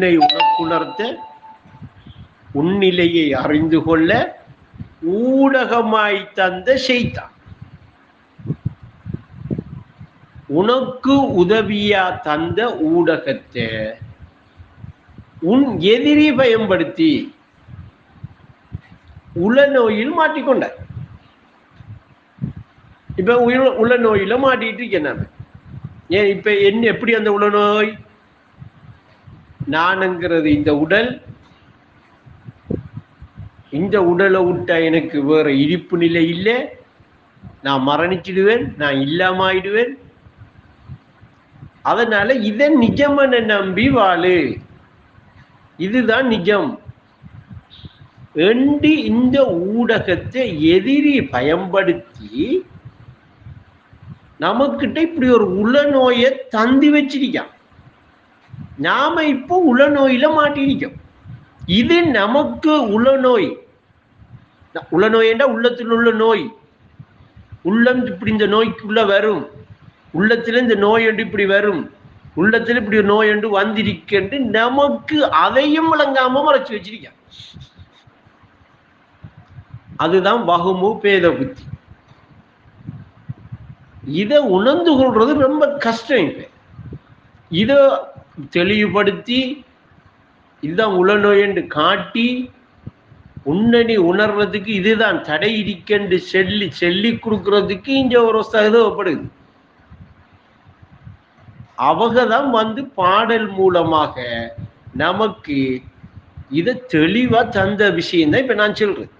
உன்னை உனக்குணர்த்த உன்னிலையை அறிந்து கொள்ள ஊடகமாய் தந்த செய்தான் உனக்கு உதவியா தந்த ஊடகத்தை உன் எதிரி பயன்படுத்தி உளநோயில் மாட்டிக்கொண்ட இப்ப உள்ள- நோயில மாட்டிட்டு இருக்கேன் நான் ஏன் இப்ப என்ன எப்படி அந்த உளநோய்? நானுங்கிறது இந்த உடல். இந்த உடலை விட்டா எனக்கு வேற இருப்பு நிலை இல்லை. நான் மரணிச்சிடுவேன் நான் இல்லாம ஆயிடுவேன் அதனால இதை என்ன நம்பி வாழு. இதுதான் நிஜம். என்று இந்த ஊடகத்தை எதிரி பயன்படுத்தி நமக்கிட்ட இப்படி ஒரு உளநோயை தந்தி வச்சிருக்கான். நாம இப்போ உளநோயில மாட்டிருக்கோம் இது நமக்கு உளநோய். ந- உளநோய் என்றால் உள்ளத்தில் உள்ள நோய். உள்ளம் இப்படி இந்த நோய்க்குள்ள வரும். உள்ளத்துல இந்த நோய் என்று இப்படி வரும். உள்ளத்துல இப்படி ஒரு நோய் என்று வந்திருக்கேன் நமக்கு அதையும் விளங்காம மறைச்சு வச்சிருக்கான். அதுதான் வகுமு பேத புத்தி. இதை உணர்ந்து கொள்றது ரொம்ப கஷ்டம் இப்ப. இதை தெளிவுபடுத்தி இதுதான் உளநோய் என்று காட்டி உன்னணி உணர்றதுக்கு இதுதான். தடை இருக்கென்று சொல்லி சொல்லி கொடுக்கறதுக்கு இங்க ஒரு தேவைப்படுது அவங்க தான் வந்து பாடல் மூலமாக நமக்கு இதை தெளிவா தந்த விஷயம் தான் இப்ப நான் சொல்றேன்.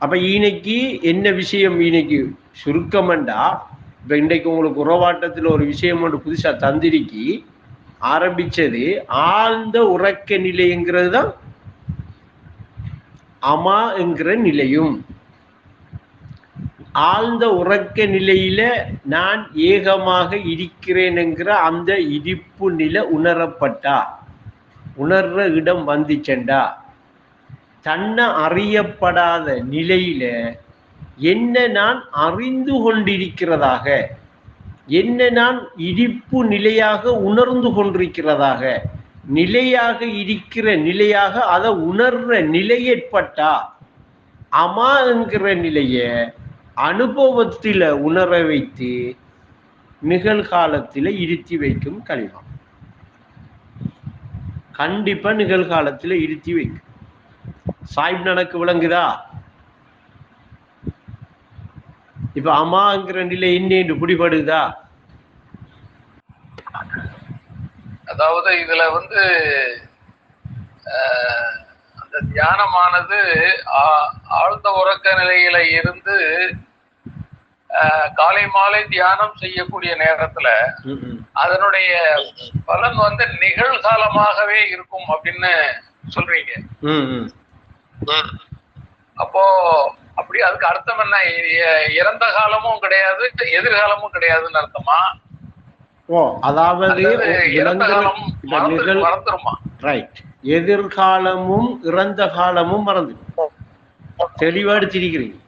அப்ப இன்னைக்கு என்ன விஷயம்? இன்னைக்கு சுருக்கமண்டா இப்ப இன்றைக்கு உங்களுக்கு உறவாட்டத்தில் ஒரு விஷயம் ஒன்று புதுசா தந்திரிக்கி ஆரம்பிச்சது ஆழ்ந்த உறக்க நிலைங்கிறது தான் அமா என்கிற நிலையும். ஆழ்ந்த உறக்க நிலையில நான் ஏகமாக இருக்கிறேன் என்கிற அந்த இடிப்பு நிலை உணரப்பட்டா? உணர்ற இடம் வந்துச்சண்டா? தன்னை அறியப்படாத நிலையில என்ன நான் அறிந்து கொண்டிருக்கிறதாக என்ன நான் இடிப்பு நிலையாக உணர்ந்து கொண்டிருக்கிறதாக நிலையாக இருக்கிற நிலையாக அதை உணர்ற நிலை ஏற்பட்டா அமா என்கிற நிலைய அனுபவத்தில உணர வைத்து நிகழ்காலத்தில இருத்தி வைக்கும் களிமம் கண்டிப்பா நிகழ்காலத்தில இருத்தி வைக்கும். சாய்ப் நடக்கு விளங்குதா? இப்ப அம்மாங்கிற நிலை என்ன பிடிபடுதா? அதாவது இதுல வந்து அந்த தியானமானது ஆழ்ந்த உறக்க நிலையில இருந்து காலை மாலை தியானம் செய்யக்கூடிய நேரத்துல அதனுடைய பலன் வந்து நிகழ்காலமாகவே இருக்கும் அப்படின்னு சொல்றீங்க. அப்போ அப்படி அதுக்கு அர்த்தம் என்ன? இறந்த காலமும் கிடையாது எதிர்காலமும் கிடையாதுன்னு அர்த்தமா? ஓ அதாவது மறந்துருமா? ரைட் எதிர்காலமும் இறந்த காலமும் மறந்து தெளிவா எடுத்திருக்கிறீங்க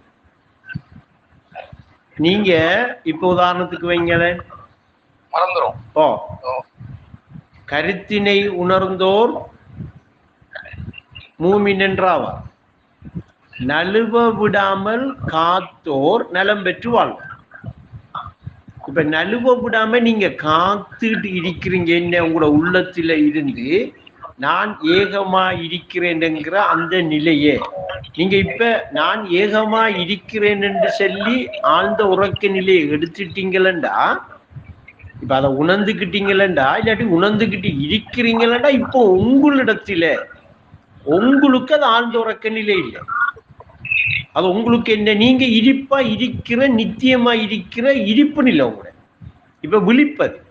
நீங்க இப்ப உதாரணத்துக்கு வைங்களேன். மறந்துரும். ஓ. ஓ, கருத்தினை உணர்ந்தோர் மூமின் என்றாவார். நழுவ விடாமல் காத்தோர் நலம் பெற்று வாழ்வார் இப்ப நழுவ விடாம நீங்க காத்துட்டு இருக்கிறீங்க என்ன உங்களோட உள்ளத்துல இருந்து நான் ஏகமா இருக்கிறேன்ங்கிற அந்த நிலையே. நீங்க இப்ப நான் ஏகமா இருக்கிறேன் என்று சொல்லி ஆழ்ந்த உறக்க நிலையை எடுத்துட்டீங்களண்டா இப்ப அதை உணர்ந்துக்கிட்டீங்களா இல்லாட்டி உணர்ந்துக்கிட்டு இருக்கிறீங்களண்டா இப்போ உங்களிடத்துல உங்களுக்கு அது ஆழ்ந்த உறக்க நிலை இல்லை. அது உங்களுக்கு என்ன நீங்க இடிப்பா இருக்கிற நித்தியமா இருக்கிற இடிப்பு நிலை உங்களோட. இப்ப விழிப்பது.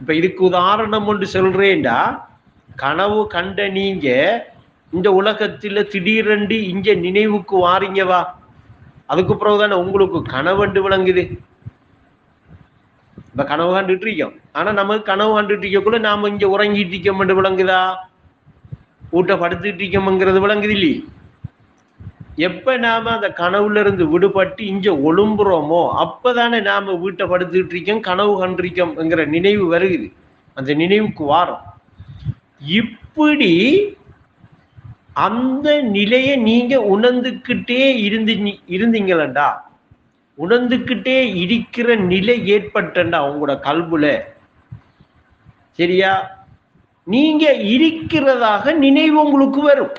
இப்ப இதுக்கு உதாரணம் ஒன்று சொல்றேன்டா. கனவு கண்ட நீங்க இந்த உலகத்துல திடீரென்று இங்க நினைவுக்கு வாரீங்கவா அதுக்கு அதுக்கு பிறகுதானே உங்களுக்கு கனவண்டு விளங்குது. இப்ப கனவு கண்டுட்டு இருக்கோம். ஆனா நமக்கு கனவு கண்டுட்டு இருக்கக்குள்ள நாம இங்க உறங்கிட்டு இருக்கோம் விளங்குதா? ஊட்ட படுத்துட்டு இருக்கோம்ங்கிறது விளங்குது இல்லையே. எப்ப நாம அந்த கனவுல இருந்து விடுபட்டு இங்க ஒழும்புறோமோ அப்பதானே நாம வீட்டை படுத்துட்டு இருக்கோம் கனவு கண்டிருக்கோம்ங்கிற நினைவு வருகுது. அந்த நினைவுக்கு வாரம். இப்படி அந்த நிலையை நீங்க உணர்ந்துக்கிட்டே இருந்து இருந்தீங்களண்டா? உணர்ந்துக்கிட்டே இருக்கிற நிலை ஏற்பட்டண்டா உங்களோட கல்புல? சரியா? நீங்க இருக்கிறதாக நினைவு உங்களுக்கு வரும்.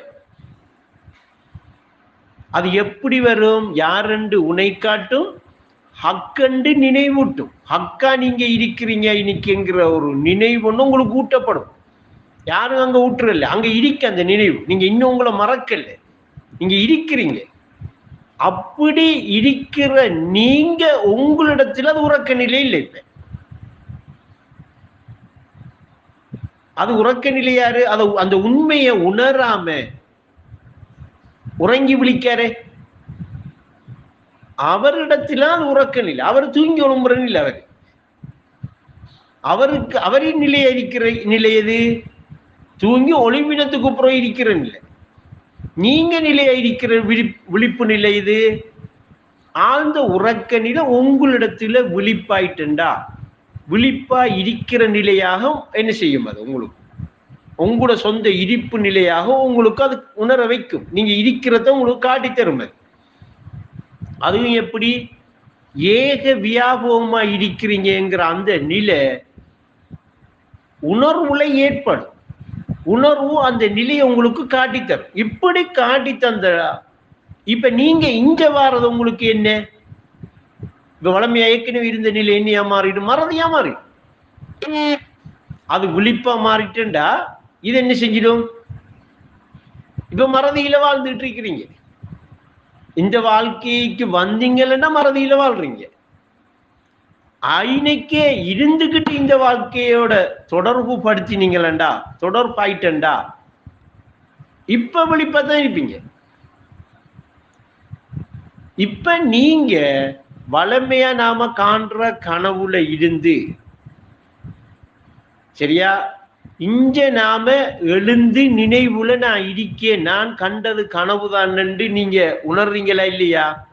அது எப்படி வரும்? யாரென்று உனை காட்டும்? ஹக்கண்டு நினைவூட்டும். ஹக்கா நீங்க இருக்கிறீங்க இன்னைக்குங்கிற ஒரு நினைவு ஒன்று உங்களுக்கு ஊட்டப்படும். யாரும் அங்க ஊட்டுறல அங்க இருக்க அந்த நினைவு. நீங்க இன்னும் உங்களை மறக்கல. நீங்க இருக்கிறீங்க. அப்படி இருக்கிற நீங்க உங்களிடத்துல அது உறக்க நிலை இல்லை இப்ப. அது உறக்க நிலையாரு அதை அந்த உண்மையை உணராம உறங்கி விழிக்காரே. அவரிடத்துல அது உறக்க நிலை அவர் தூங்கி ஒழும்புற நிலை அவர். அவருக்கு அவரின் நிலை இருக்கிற நிலை எது? தூங்கி ஒளிவினத்துக்கு அப்புறம் இருக்கிற நிலை. நீங்க நிலையா இருக்கிற விழி விழிப்பு நிலை இது ஆழ்ந்த உறக்க நிலை உங்களிடத்துல விழிப்பாயிட்டுண்டா. விழிப்பா இருக்கிற நிலையாக என்ன செய்யும் அது உங்களுக்கு? உங்களோட சொந்த இருப்பு நிலையாக உங்களுக்கு அது உணர வைக்கும். நீங்க இருக்கிறத உங்களுக்கு காட்டி தரும் அது. அதுவும் எப்படி? ஏக வியாபகமா இருக்கிறீங்கிற அந்த நிலை உணர்வுல ஏற்படும். உணர்வு அந்த நிலையை உங்களுக்கு காட்டித்தரும் இப்படி காட்டி தந்த இப்ப நீங்க இங்க வாரது உங்களுக்கு என்ன? இப்ப வளமையா ஏற்கனவே இருந்த நிலை என்னையா மாறிடும்? மறதியா மாறி அது விழிப்பா மாறிட்டுண்டா இது என்ன செஞ்சிடும்? இப்ப மறதியில வாழ்ந்துட்டு இருக்கிறீங்க. இந்த வாழ்க்கைக்கு வந்தீங்கன்னா மறதியில வாழ்றீங்க. ஐனைக்கே இருந்துகிட்டு இந்த வாழ்க்கையோட தொடர்பு படுத்தினீங்களா தொடர்பாயிட்டண்டா? இப்ப விழிப்பதான் இருப்பீங்க. இப்ப நீங்க வளமையா நாம காண்ற கனவுல இருந்து சரியா? இங்கே நாம எழுந்து நினைவுல நான் இருக்கேன். நான் கண்டது கனவுதான் நீங்க உணர்றீங்களா இல்லையா?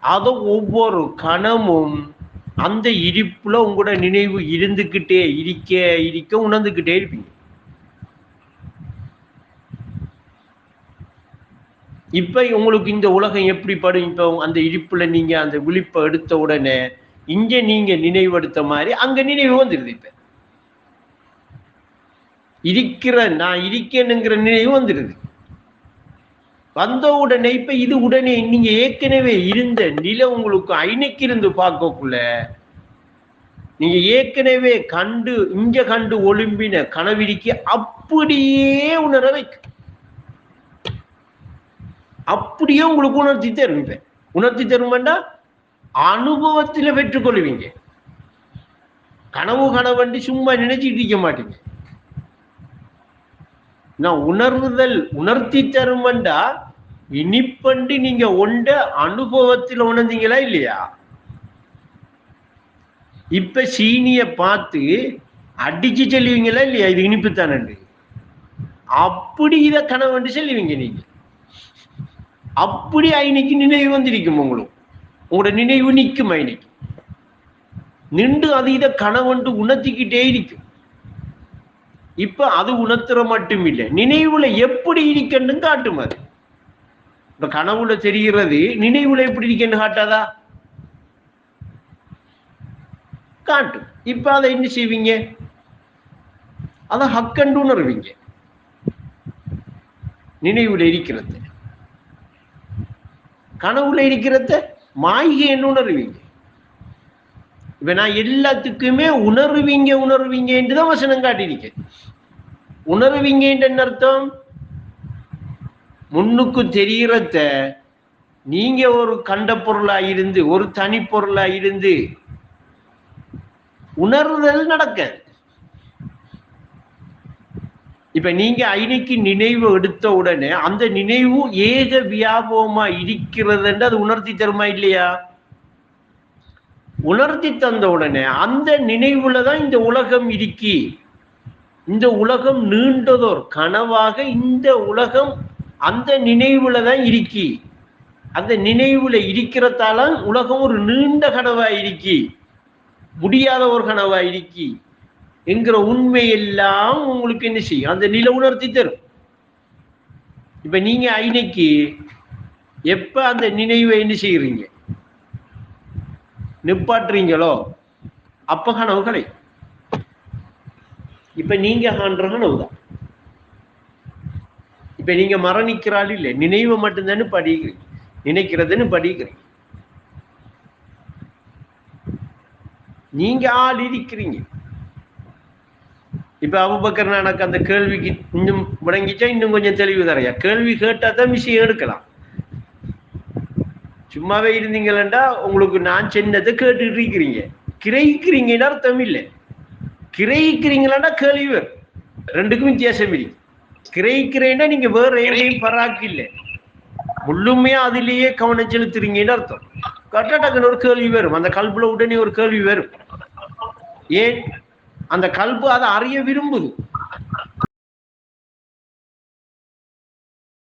அத ஒவ்வொரு கணமும் அந்த இருப்புல உங்களோட நினைவு இருந்துகிட்டே இருக்க இருக்க உணர்ந்துகிட்டே இருப்பீங்க. இப்ப உங்களுக்கு இந்த உலகம் எப்படி படும் அந்த இருப்புல நீங்க அந்த விழிப்பை எடுத்த உடனே இங்க நீங்க நினைவெடுத்த மாதிரி அங்க நினைவு வந்துருது இப்ப. இருக்கிற நான் இருக்கேனுங்கிற நினைவு வந்துடுது. வந்த உடனே இப்ப இது உடனே நீங்க ஏற்கனவே இருந்த நிலை உங்களுக்கு ஐநைக்கு இருந்து பார்க்கக்குள்ள நீங்க ஏற்கனவே கண்டு இங்க கண்டு ஒளிம்பின கனவிடிக்கு அப்படியே உணர வைக்கும். அப்படியே உங்களுக்கு உணர்த்தி தரும் உணர்த்தி தருமெண்டா அனுபவத்துல பெற்றுக்கொள்வீங்க. கனவு கனவண்டி சும்மா நினைச்சிட்டு இருக்க மாட்டீங்க. நான் உணர்வுதல் உணர்த்தி தருமண்டா? இனிப்பண்டி நீங்க உண்ட அனுபவத்தில் உணர்ந்தீங்களா இல்லையா? இப்ப சீனிய பார்த்து அடிச்சு சொல்லுவீங்களா இல்லையா? இது இனிப்பு தானண்டு அப்படி இத கனவண்டு சொல்லுவீங்க நீங்க. அப்படி ஐனிக்கு நினைவு வந்திருக்கும் உங்களுக்கு உங்களோட நினைவு நிற்கும் ஐனிக்கு நின்று அது இத கனவண்டு உணர்த்திக்கிட்டே இருக்கும். இப்ப அது உணர்த்துற மட்டும் இல்லை. நினைவுல எப்படி இருக்கன்னு காட்டும் அது. இப்ப கனவுல தெரிகிறது நினைவுல எப்படி இருக்கன்னு காட்டாதா? காட்டும். இப்ப அதை என்ன செய்வீங்க? அதை ஹக்கண்டு உணர்வீங்க. நினைவுல இருக்கிறத. கனவுல இருக்கிறத மாயிகை மாய்கைன்னு உணர்வீங்க. இப்ப நான் எல்லாத்துக்குமே உணர்வீங்க உணர்வீங்கன்னு தான் வசனம் காட்டியிருக்கேன் உணர்வீங்கன்ற என்ன அர்த்தம்? முன்னுக்கு தெரிகிறத நீங்க ஒரு கண்ட பொருளா இருந்து ஒரு தனி பொருளா இருந்து உணர்தல் நடக்க இப்ப நீங்க ஐனைக்கு நினைவு எடுத்த உடனே அந்த நினைவு ஏக வியாபகமா இருக்கிறது அது உணர்த்தி தருமா இல்லையா? உணர்த்தி தந்த உடனே அந்த நினைவுல தான் இந்த உலகம் இருக்கி இந்த உலகம் நீண்டதோர் கனவாக இந்த உலகம் அந்த நினைவுல தான் இருக்கி அந்த நினைவுல இருக்கிறதால உலகம் ஒரு நீண்ட கனவா இருக்கி முடியாத ஒரு கனவா இருக்கி என்கிற உண்மை எல்லாம் உங்களுக்கு என்ன செய்யும்? அந்த நில உணர்த்தி தரும். இப்ப நீங்க ஐநைக்கு எப்ப அந்த நினைவை என்ன செய்யறீங்க நிப்பாட்டுறீங்களோ? அப்ப கனவு கிடை இப்ப நீங்க காண்ற கனவு தான். இப்ப நீங்க மரணிக்கிறாள் இல்லை. நினைவு மட்டும்தானே படிக்கிறீங்க. நினைக்கிறதுன்னு படிக்கிறீங்க. நீங்க ஆள் இருக்கிறீங்க. இப்ப அபுபக்கர் எனக்கு அந்த கேள்விக்கு இன்னும் முடங்கிச்சா? இன்னும் கொஞ்சம் தெளிவு தரையா கேள்வி கேட்டா தான் விஷயம் எடுக்கலாம். சும்மாவே இருந்தீங்களா உங்களுக்கு நான் சின்னதை கேட்டுட்டு இருக்கிறீங்க. கிரகிக்கிறீங்கன்னா அர்த்தம் இல்லை. கிரகிக்கிறீங்களா கேள்வி வரும் ரெண்டுக்கும் வித்தியாசம் இல்லை. கிரகிக்கிறேன்னா நீங்க வேற எங்கேயும் பராக்கு இல்லை முழுமையா அதிலேயே கவனம் செலுத்துறீங்கன்னு அர்த்தம். கரெக்டா டக்குன்னு ஒரு கேள்வி வரும் அந்த கல்புல உடனே ஒரு கேள்வி வரும் ஏன்? அந்த கல்பு அதை அறிய விரும்புது.